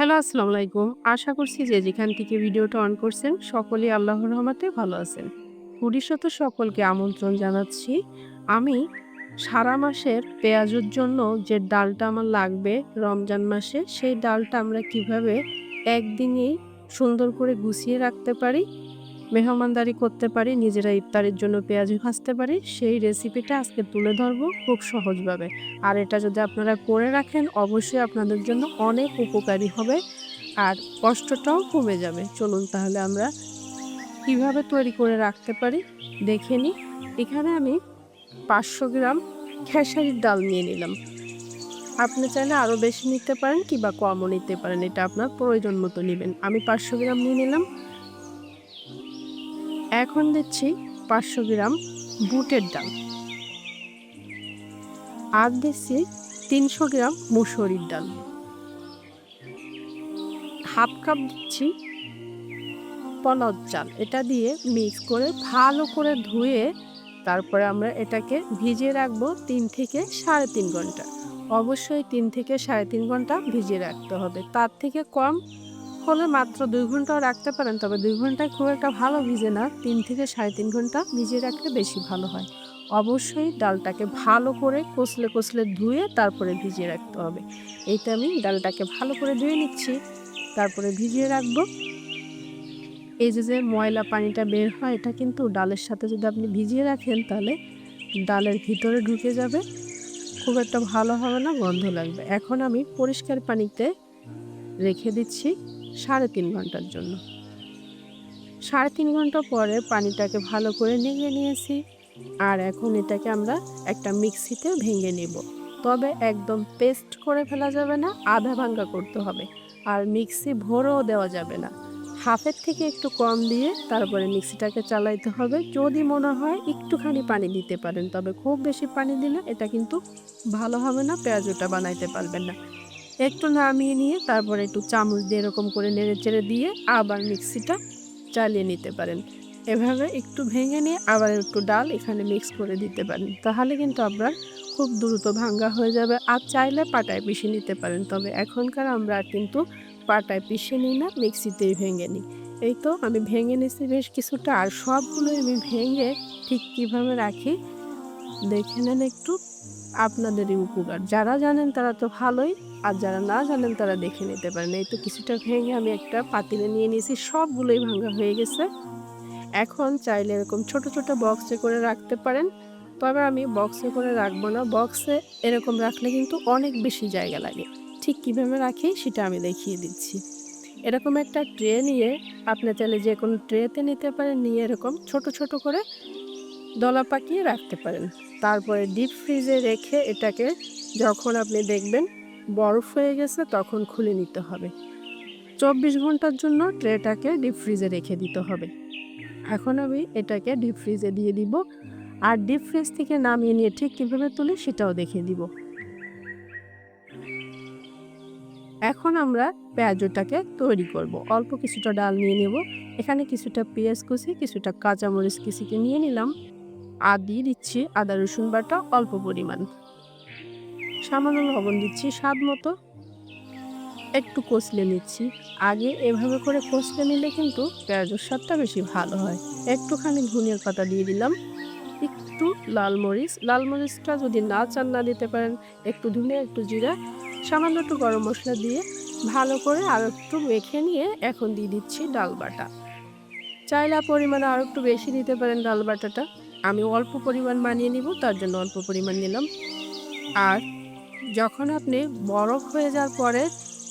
Hello, আসসালামু আলাইকুম। আশা করছি যে যেখান থেকে ভিডিওটা অন করছেন, সকলেই আল্লাহর রহমাতে ভালো আছেন। ভবিষ্যত সকলকে আমন্ত্রণ জানাচ্ছি, আমি সারা মাসের পেঁয়াজের জন্য যে ডালটা আমার লাগবে রমজান মাসে, সেই ডালটা আমরা কীভাবে একদিনেই সুন্দর করে গুছিয়ে রাখতে পারি মেহমানদারি করতে পারি, নিজেরা ইফতারের জন্য পেঁয়াজ ভাজতে পারি, সেই রেসিপিটা আজকে তুলে ধরবো খুব সহজভাবে। আর এটা যদি আপনারা করে রাখেন, অবশ্যই আপনাদের জন্য অনেক উপকারী হবে আর কষ্টটাও কমে যাবে। চলুন তাহলে আমরা কীভাবে তৈরি করে রাখতে পারি, দেখে নিই। এখানে আমি পাঁচশো গ্রাম খেসারির ডাল নিয়ে নিলাম। আপনি চাইলে আরও বেশি নিতে পারেন কিংবা কমও নিতে পারেন, এটা আপনার প্রয়োজন মতো নেবেন। আমি পাঁচশো গ্রাম নিয়ে নিলাম। এখন দিচ্ছি পাঁচশো গ্রাম বুটের ডাল। আর দিচ্ছি তিনশো গ্রাম মুসুরির ডাল। হাফ কাপ দিচ্ছি পলদ চাল। এটা দিয়ে মিক্স করে ভালো করে ধুয়ে তারপরে আমরা এটাকে ভিজিয়ে রাখব তিন থেকে সাড়ে তিন ঘণ্টা। অবশ্যই তিন থেকে সাড়ে তিন ঘণ্টা ভিজিয়ে রাখতে হবে। তার থেকে কম হলে মাত্র দুই ঘন্টাও রাখতে পারেন, তবে দুই ঘন্টায় খুব একটা ভালো ভিজে না। তিন থেকে সাড়ে তিন ঘণ্টা ভিজিয়ে রাখলে বেশি ভালো হয়। অবশ্যই ডালটাকে ভালো করে কষলে কষলে ধুয়ে তারপরে ভিজিয়ে রাখতে হবে। এইটা আমি ডালটাকে ভালো করে ধুয়ে নিচ্ছি, তারপরে ভিজিয়ে রাখব। এই যে যে ময়লা পানিটা বের হয়, এটা কিন্তু ডালের সাথে যদি আপনি ভিজিয়ে রাখেন, তাহলে ডালের ভিতরে ঢুকে যাবে। খুব একটা ভালো হবে না, গন্ধ লাগবে। এখন আমি পরিষ্কার পানিতে রেখে দিচ্ছি। সাড়ে তিন ঘণ্টার জন্য। সাড়ে তিন ঘণ্টা পরে পানিটাকে ভালো করে নিয়ে নিয়েছি আর এখন এটাকে আমরা একটা মিক্সিতে ভেঙে নেব। তবে একদম পেস্ট করে ফেলা যাবে না, আধা ভাঙ্গা করতে হবে। আর মিক্সি ভরেও দেওয়া যাবে না। হাফের থেকে একটু কম দিয়ে তারপরে মিক্সিটাকে চালাইতে হবে। যদি মনে হয় একটুখানি পানি দিতে পারেন, তবে খুব বেশি পানি দিলে এটা কিন্তু ভালো হবে না, পেঁয়াজটা বানাইতে পারবেন না। একটু নামিয়ে নিয়ে তারপরে একটু চামচ দিয়ে এরকম করে নেড়ে চেড়ে দিয়ে আবার মিক্সিটা চালিয়ে নিতে পারেন। এভাবে একটু ভেঙে নিয়ে আবার একটু ডাল এখানে মিক্স করে দিতে পারেন। তাহলে কিন্তু আপনার খুব দ্রুত ভাঙ্গা হয়ে যাবে। আর চাইলে পাটায় পিষে নিতে পারেন। তবে এখনকার আমরা কিন্তু পাটায় পিষে নিই না, মিক্সিতেই ভেঙে নিই। এই তো আমি ভেঙে নিছি বেশ কিছুটা। আর সবগুলোই আমি ভেঙে ঠিক কীভাবে রাখি, দেখে নেন একটু। আপনাদেরই উপকার। যারা জানেন তারা তো ভালোই আর যারা না জানেন তারা দেখে নিতে পারেন। এই তো কিছুটা ভেঙে আমি একটা পাতিলে নিয়ে নিয়েছি, সবগুলোই ভাঙা হয়ে গেছে। এখন চাইলে এরকম ছোট ছোট বক্সে করে রাখতে পারেন। তবে আমি বক্সে করে রাখব না। বক্সে এরকম রাখলে কিন্তু অনেক বেশি জায়গা লাগে। ঠিক কীভাবে রাখি সেটা আমি দেখিয়ে দিচ্ছি। এরকম একটা ট্রে নিয়ে আপনি চাইলে যে কোনো ট্রেতে নিতে পারেন। নিয়ে এরকম ছোট ছোট করে দলা পাকিয়ে রাখতে পারেন। তারপরে ডিপ ফ্রিজে রেখে এটাকে যখন আপনি দেখবেন বরফ হয়ে গেছে, তখন খুলে নিতে হবে। চব্বিশ ঘণ্টার জন্য ট্রেটাকে ডিপ ফ্রিজে রেখে দিতে হবে। এখন আমি এটাকে ডিপ ফ্রিজে দিয়ে দিব আর ডিপ ফ্রিজ থেকে নামিয়ে নিয়ে ঠিক কীভাবে তুলে সেটাও দেখিয়ে দিব। এখন আমরা পেঁয়াজটাকে তৈরি করব। অল্প কিছুটা ডাল নিয়ে নেব। এখানে কিছুটা পেঁয়াজ কুচি, কিছুটা কাঁচামরিচ কুচিকে নিয়ে নিলাম। আর দিয়ে দিচ্ছি আদা রসুন বাটা অল্প পরিমাণ। সামান্য লবণ দিচ্ছি, স্বাদ মতো। একটু কষলে নিচ্ছি। আগে এভাবে করে কষলে নিলে কিন্তু পেঁয়াজের স্বাদটা বেশি ভালো হয়। একটুখানি ধনিয়ার পাতা দিয়ে দিলাম। একটু লাল মরিচ। লাল মরিচটা যদি না চান না দিতে পারেন, একটু ধনিয়া, একটু জিরা, সামান্য একটু গরম মশলা দিয়ে ভালো করে আর একটু মেখে নিয়ে এখন দিয়ে দিচ্ছি ডাল বাটা। চাইলা পরিমাণে আর একটু বেশি দিতে পারেন ডাল বাটাটা। আমি অল্প পরিমাণ বানিয়ে নিব, তার জন্য অল্প পরিমাণ নিলাম। আর যখন আপনি বরফ হয়ে যাওয়ার পরে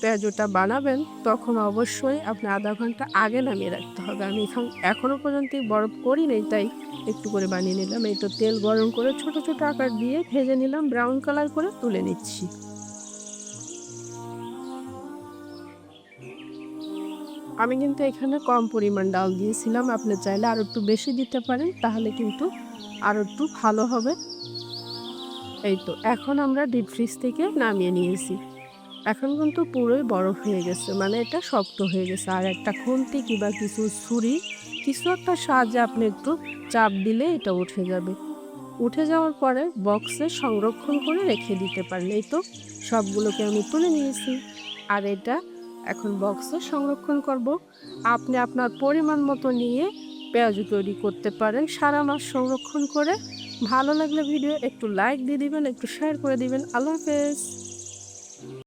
পেঁয়াজটা বানাবেন, তখন অবশ্যই আপনি আধা ঘণ্টা আগে নামিয়ে রাখতে হবে। আমি এখন এখনও পর্যন্ত বরফ করি নাই তাই একটু করে বানিয়ে নিলাম। এই তো তেল গরম করে ছোট ছোট আকার দিয়ে ভেজে নিলাম ব্রাউন কালার করে তুলে নিচ্ছি। আমি কিন্তু এখানে কম পরিমাণ ডাল দিয়েছিলাম। আপনি চাইলে আরও একটু বেশি দিতে পারেন, তাহলে কিন্তু আরও একটু ভালো হবে। এই তো এখন আমরা ডিপ ফ্রিজ থেকে নামিয়ে নিয়েছি। এখন কিন্তু পুরোই বরফ হয়ে গেছে মানে এটা শক্ত হয়ে গেছে। আর একটা খুন্তি কিংবা কিছু ছুরি, কিছু একটা সাহায্যে আপনি একটু চাপ দিলে এটা উঠে যাবে। উঠে যাওয়ার পরে বক্সে সংরক্ষণ করে রেখে দিতে পারলে এই তো, সবগুলোকে আমি তুলে নিয়েছি। আর এটা এখন বক্সে সংরক্ষণ করব। আপনি আপনার পরিমাণ মতো নিয়ে পেঁয়াজু তৈরি করতে পারেন, সারা মাস সংরক্ষণ করে ভালো লাগলে ভিডিও একটু লাইক দিয়ে দিবেন একটু শেয়ার করে দিবেন। আল্লাহ হাফেজ।